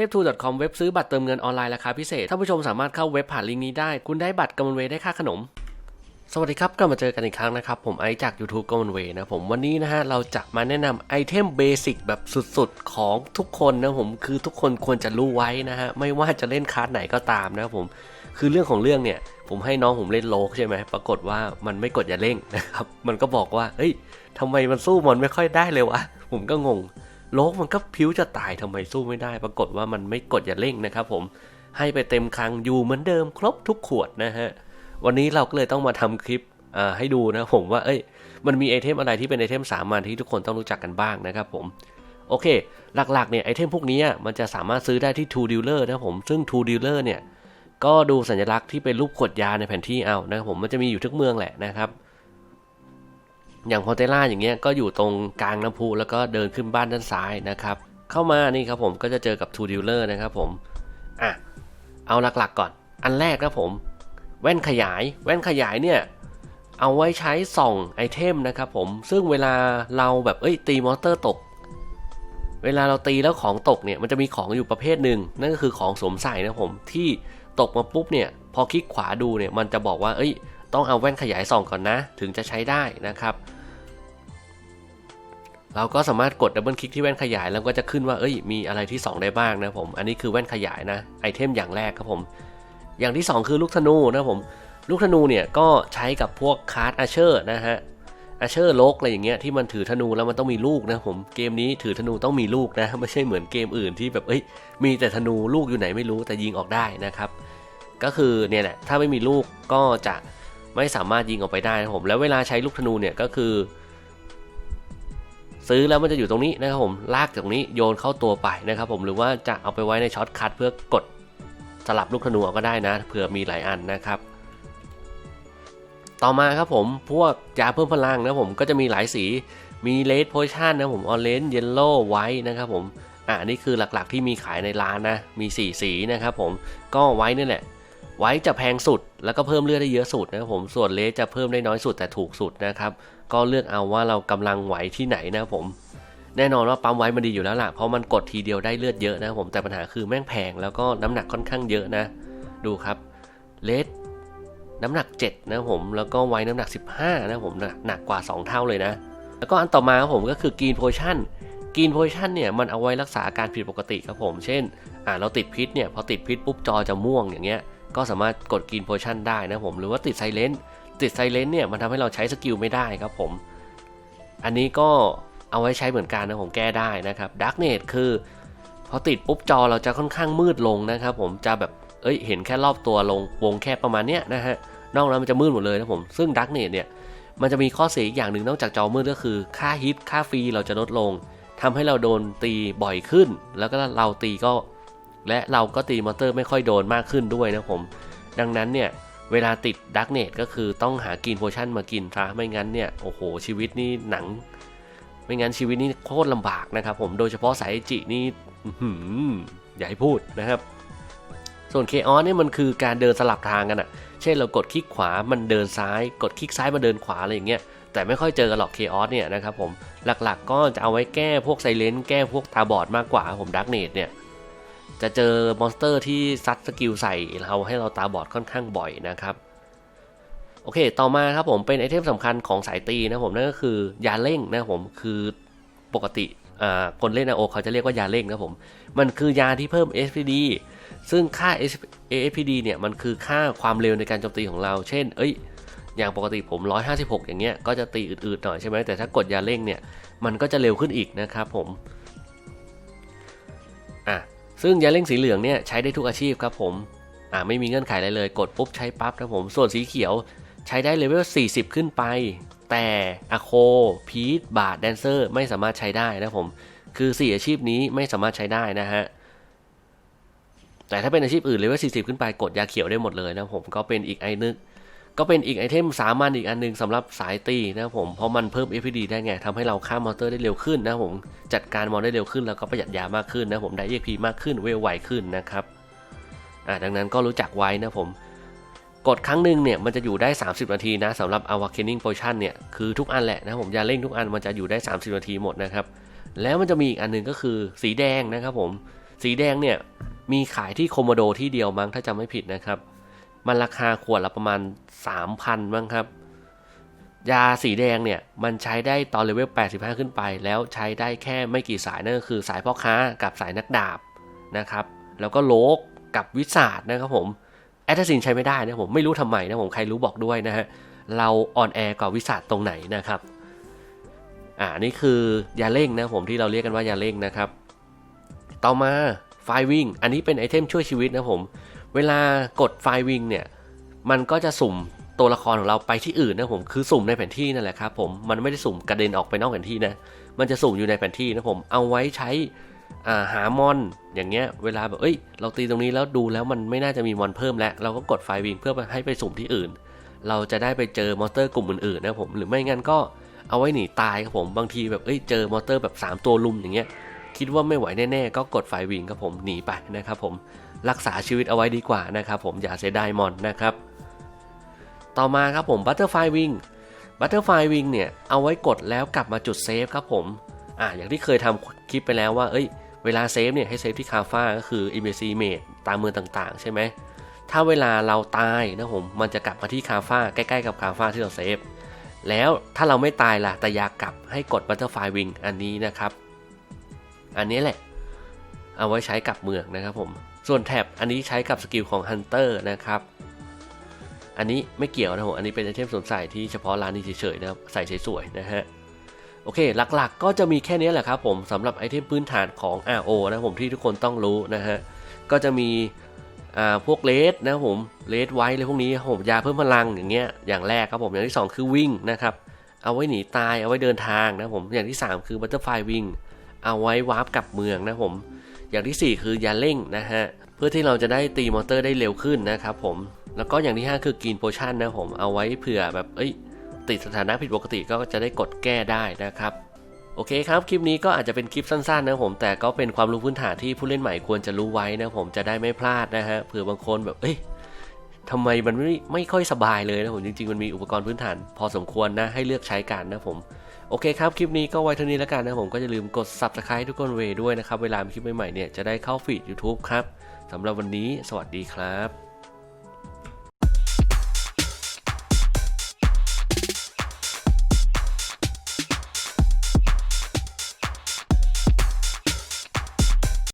ทพทู .com เว็บซื้อบัตรเติมเงินออนไลน์ราคาพิเศษท่านผู้ชมสามารถเข้าเว็บผ่านลิงก์นี้ได้ คุณได้บัตรกำมลเวยได้ค่าขนมสวัสดีครับกลับมาเจอกันอีกครั้งนะครับ ผมไอจาก YouTube กำมลเวยนะผมวันนี้นะฮะ เราจะมาแนะนำไอเทมเบสิกแบบสุดๆ ของทุกคนนะผมคือทุกคนควรจะรู้ไว้นะฮะ ไม่ว่าจะเล่นคาร์ดไหนก็ตามนะครับผมคือเรื่องของเรื่องเนี่ย ผมให้น้องผมเล่นโลกใช่ไหมปรากฏว่ามันไม่กดอย่าเร่งนะครับ มันก็บอกว่าเฮ้ยทำไมมันสู้มันไม่ค่อยได้เลยวะผมก็งง โลกมันก็พิ้วจะตายทำไมสู้ไม่ได้ ปรากฏว่ามันไม่กดอย่าเร่งนะครับผมให้ไปเต็มครั้งอยู่เหมือนเดิมครบทุกขวดนะฮะ วันนี้เราก็เลยต้องมาทำคลิปให้ดูนะผมว่าเอ้ย มันมีไอเทมอะไรที่เป็นไอเทมสามัญที่ทุกคนต้องรู้จักกันบ้างนะครับผมโอเค หลักๆเนี่ยไอเทมพวกนี้มันจะสามารถซื้อได้ที่ True Dealer นะผมซึ่ง True Dealer เนี่ยก็ดูสัญลักษณ์ที่เป็นรูปขวดยาในแผนที่เอานะครับผมมันจะมีอยู่ทุกเมืองแหละนะครับ อย่างพอเตล่าอย่างเงี้ยก็อยู่ตรงกลางน้ำพุแล้วก็เดินขึ้นบ้านด้านซ้ายนะครับ เข้ามานี่ครับผมก็จะเจอกับ Two Dealer นะครับผมอะเอาหลักๆก่อน อันแรกนะผม แว่นขยาย แว่นขยายเนี่ยเอาไว้ใช้ส่องไอเทมนะครับผมซึ่งเวลาเราแบบเอ้ยตีมอนสเตอร์ตก เวลาเราตีแล้วของตกเนี่ยมันจะมีของอยู่ประเภทหนึ่งนั่นก็คือของสวมใส่นะผมที่ตกมาปุ๊บเนี่ยพอคลิกขวาดูเนี่ยมันจะบอกว่าเอ้ย ต้องเอาแว่นขยายส่องก่อนนะ ถึงจะใช้ได้นะครับ เราก็สามารถกดดับเบิลคลิกที่แว่นขยายแล้วก็จะขึ้นว่าเอ้ยมีอะไรที่ 2 ได้บ้างนะผม อันนี้คือแว่นขยายนะไอเทมอย่างแรกครับผม อย่างที่ 2 คือลูกธนูนะผม ลูกธนูเนี่ยก็ใช้กับพวกคาร์ดอาเชอร์นะฮะอาเชอร์โลกอะไรอย่างเงี้ยที่มันถือธนูแล้วมันต้องมีลูกนะผมเกมนี้ถือธนูต้องมีลูกนะ ไม่ใช่เหมือนเกมอื่นที่แบบเอ้ยมีแต่ธนูลูกอยู่ไหนไม่รู้แต่ยิงออกได้นะครับ ก็คือเนี่ยแหละถ้าไม่มีลูกก็จะ ไม่สามารถยิงออกไปได้นะผม แล้วเวลาใช้ลูกธนูเนี่ยก็คือ ซื้อแล้วมันจะอยู่ตรงนี้นะครับผมลากจากตรงนี้โยนเข้าตัวไปนะครับผมหรือว่าจะเอาไปไว้ในช็อตคัทเพื่อกดสลับลูกธนูเอาก็ได้นะเผื่อมีหลายอันนะครับ ต่อมาครับผมพวกยาเพิ่มพลังนะผมก็จะมีหลายสีมีเลดโพชั่นนะผมออเรนจ์เยลโล่ไวท์นะครับผมอ่านี่คือหลักๆที่มีขายในร้านนะมี 4 สีนะครับผมก็ไว้นี่แหละ ไว้จะแพงสุดแล้วก็เพิ่มเลือดได้เยอะสุดนะครับผมส่วนเลสจะเพิ่มได้น้อยสุดแต่ถูกสุดนะครับก็เลือกเอาว่าเรากำลังไหวที่ไหนนะครับผม แน่นอนว่าปั๊มไว้มันดีอยู่แล้วล่ะเพราะมันกดทีเดียวได้เลือดเยอะนะครับผมแต่ปัญหาคือแม่งแพงแล้วก็น้ำหนักค่อนข้างเยอะนะ ดูครับเลสน้ำหนัก 7 นะครับผมแล้วก็ไว้น้ำหนัก 15 นะครับผมหนักกว่า 2 เท่าเลยนะ แล้วก็อันต่อมาครับผมก็คือกีนโพชั่นกีนโพชั่นเนี่ยมันเอาไว้รักษาอาการผิดปกติครับผม เช่น อ่าเราติดพิษเนี่ยพอติดพิษปุ๊บจอจะม่วงอย่างเงี้ย ก็สามารถกดกินโพชั่นได้นะผมหรือว่าติดไซเลนต์ติดไซเลนต์เนี่ยมันทำให้เราใช้สกิลไม่ได้ครับผม อันนี้ก็เอาไว้ใช้เหมือนกันนะผมแก้ได้นะครับดักเนตคือพอติดปุ๊บจอเราจะค่อนข้างมืดลงนะครับผมจะแบบเอ้ยเห็นแค่รอบตัวลงวงแค่ประมาณเนี้ยนะฮะนอกนั้นมันจะมืดหมดเลยนะผมซึ่งดักเนตเนี่ยมันจะมีข้อเสียอีกอย่างหนึ่งนอกจากจอมืดก็คือค่าฮิตค่าฟรีเราจะลดลงทำให้เราโดนตีบ่อยขึ้น แล้วก็เราตีก็ และเราก็ตีมอนเตอร์ไม่ค่อยโดนมากขึ้นด้วยนะผม ดังนั้นเนี่ยเวลาติดดักเนตก็คือต้องหากินโพชั่นมากินซะไม่งั้นเนี่ยโอ้โหชีวิตนี่หนัง ไม่งั้นชีวิตนี่โคตรลำบากนะครับผมโดยเฉพาะสายจินี่อย่าให้พูดนะครับ ส่วนเคออสเนี่ยมันคือการเดินสลับทางกันอะเช่นเรากดคลิกขวามันเดินซ้าย กดคลิกซ้ายมาเดินขวาอะไรอย่างเงี้ยแต่ไม่ค่อยเจอกันหรอกเคออสเนี่ยนะครับผมหลักๆก็จะเอาไว้แก้พวกไซเลนแก้พวกตาบอดมากกว่าผมดักเนตเนี่ย จะเจอมอนสเตอร์ที่ซัดสกิลใส่เราให้เราตาบอดค่อนข้างบ่อยนะครับ โอเค ต่อมาครับผมเป็นไอเทมสำคัญของสายตีนะผมนั่นก็คือยาเร่งนะผมคือปกติคนเล่นโอเขาจะเรียกว่ายาเร่งนะผม มันคือยาที่เพิ่ม SPD ซึ่งค่า ASPD เนี่ยมันคือค่าความเร็วในการโจมตีของเรา เช่น เอ้ย อย่างปกติผม 156 อย่างเงี้ย ก็จะตีอืดๆหน่อยใช่ไหมแต่ถ้ากดยาเร่งเนี่ย มันก็จะเร็วขึ้นอีกนะครับผม ซึ่งยาเร่งสีเหลืองเนี่ยใช้ได้ทุกอาชีพครับผมอ่าไม่มีเงื่อนไขอะไรเลยกดปุ๊บใช้ปั๊บนะผมส่วนสีเขียวใช้ได้เลเวล 40 ขึ้นไป แต่อโค พีทบาร์ดแดนเซอร์ไม่สามารถใช้ได้นะผมคือ 4 อาชีพนี้ไม่สามารถใช้ได้นะฮะแต่ถ้าเป็นอาชีพอื่นเลเวล 40 ขึ้นไปกดยาเขียวได้หมดเลยนะผมก็เป็นอีกไอนึก ก็เป็นอีกไอเทมสามัญอีกอันนึงสำหรับสายตีนะผม เพราะมันเพิ่ม FPD ได้ไงทำให้เราฆ่ามอเตอร์ได้เร็วขึ้นนะผม จัดการมอนได้เร็วขึ้นแล้วก็ประหยัดยามากขึ้นนะผมได้ EXP มากขึ้นเวลไวขึ้นนะครับอ่าดังนั้นก็รู้จักไว้นะผมกดครั้งหนึ่งเนี่ยมันจะอยู่ได้ 30 นาทีนะสำหรับ Awakening Potion เนี่ยคือทุกอันแหละนะผมยาเร่งทุกอันมันจะอยู่ได้ 30 นาทีหมดนะครับ แล้วมันจะมีอีกอันหนึงก็คือสีแดงนะครับผมสีแดงเนี่ยมีขายที่โคโมโดที่เดียวมั้งถ้าจำไม่ผิดนะครับ มันราคาขวดละประมาณ 3,000มั้งครับ ยาสีแดงเนี่ยมันใช้ได้ตอนเลเวล 85 ขึ้นไป แล้วใช้ได้แค่ไม่กี่สายนั่นก็คือสายพ่อค้ากับสายนักดาบนะครับ แล้วก็โลกกับวิสาดนะครับผมแอตซินใช้ไม่ได้นะผมไม่รู้ทำไมนะผมใครรู้บอกด้วยนะฮะเราออนแอร์กว่าวิสาดตรงไหนนะครับอ่านี่คือยาเร่งนะผมที่เราเรียกกันว่ายาเร่งนะครับ ต่อมาไฟวิ่งอันนี้เป็นไอเทมช่วยชีวิตนะผม เวลากดไฟวิ่งเนี่ย มันก็จะสุ่มตัวละครของเราไปที่อื่นนะผม คือสุ่มในแผนที่นั่นแหละครับผม มันไม่ได้สุ่มกระเด็นออกไปนอกแผนที่นะ มันจะสุ่มอยู่ในแผนที่นะผม เอาไว้ใช้าหามอนอย่างเงี้ย เวลาแบบเอ้ย เราตีตรงนี้แล้วดูแล้วมันไม่น่าจะมีมอนเพิ่มแล้ว เราก็กดไฟวิ่งเพื่อให้ไปสุ่มที่อื่น เราจะได้ไปเจอมอนสเตอร์กลุ่มอื่นๆนะผม หรือไม่งั้นก็เอาไว้หนีตายครับผม บางทีแบบเอ้ย เจอมอนสเตอร์แบบ 3 ตัวลุมอย่างเงี้ย คิดว่าไม่ไหวแน่ๆ ก็กดไฟวิ่งครับผม หนีไปนะครับผม รักษาชีวิตเอาไว้ดีกว่านะครับผมอย่าเสียดายมอนนะครับ ต่อมาครับผมบัตเตอร์ไฟวิงบัตเตอร์ไฟวิงเนี่ยเอาไว้กดแล้วกลับมาจุดเซฟครับผมอ่าอย่างที่เคยทำคลิปไปแล้วว่าเอ้ยเวลาเซฟเนี่ยให้เซฟที่คาฟ้าก็คือ e m b a s s y Mate ตามเมืองต่างๆ ใช่ไหมถ้าเวลาเราตายนะผมมันจะกลับมาที่คาฟ้าใกล้ๆกับคาฟ้าที่เราเซฟแล้วถ้าเราไม่ตายล่ะแต่อยากกลับให้กดบัตเตอร์ไฟวิงอันนี้นะครับ อันนี้แหละ เอาไว้ใช้กลับเมืองนะครับผม ส่วนแท็บอันนี้ใช้กับสกิลของฮันเตอร์นะครับ อันนี้ไม่เกี่ยวนะผมอันนี้เป็นไอเทมสวมใส่ที่เฉพาะร้านนี้เฉยๆนะครับใส่สวยๆนะฮะโอเค หลักๆ ก็จะมีแค่นี้แหละครับผมสำหรับไอเทมพื้นฐานของ RO นะผมที่ทุกคนต้องรู้นะฮะ ก็จะมีพวกเลสนะผมเลสไว้เลยพวกนี้ผมยาเพิ่มพลังอย่างเงี้ยอย่างแรกครับผมอย่างที่ 2 คือวิ่งนะครับ เอาไว้หนีตายเอาไว้เดินทางนะผมอย่างที่ 3 คือบัตเตอร์ไฟวิ่งเอาไว้วาร์ปกลับเมืองนะผม อย่างที่ 4 คือยาเร่งนะฮะเพื่อที่เราจะได้ตีมอเตอร์ได้เร็วขึ้นนะครับผมแล้วก็อย่างที่ 5 คือกินโพชั่นนะผมเอาไว้เผื่อแบบเอ้ยติดสถานะผิดปกติก็จะได้กดแก้ได้นะครับโอเคครับคลิปนี้ก็อาจจะเป็นคลิปสั้นๆนะผมแต่ก็เป็นความรู้พื้นฐานที่ผู้เล่นใหม่ควรจะรู้ไว้นะผมจะได้ไม่พลาดนะฮะเผื่อบางคนแบบเอ้ยทำไมมันไม่ไม่ค่อยสบายเลยนะผมจริงๆมันมีอุปกรณ์พื้นฐาน พอสมควรนะให้เลือกใช้กันนะผม โอเคครับ คลิปนี้ก็ไว้เท่านี้แล้วกันนะผมก็อย่าลืมกด subscribe ทุกคนเวด้วยนะครับ เวลามีคลิปใหม่ๆเนี่ยจะได้เข้าฟีด YouTube ครับสำหรับวันนี้สวัสดีครับ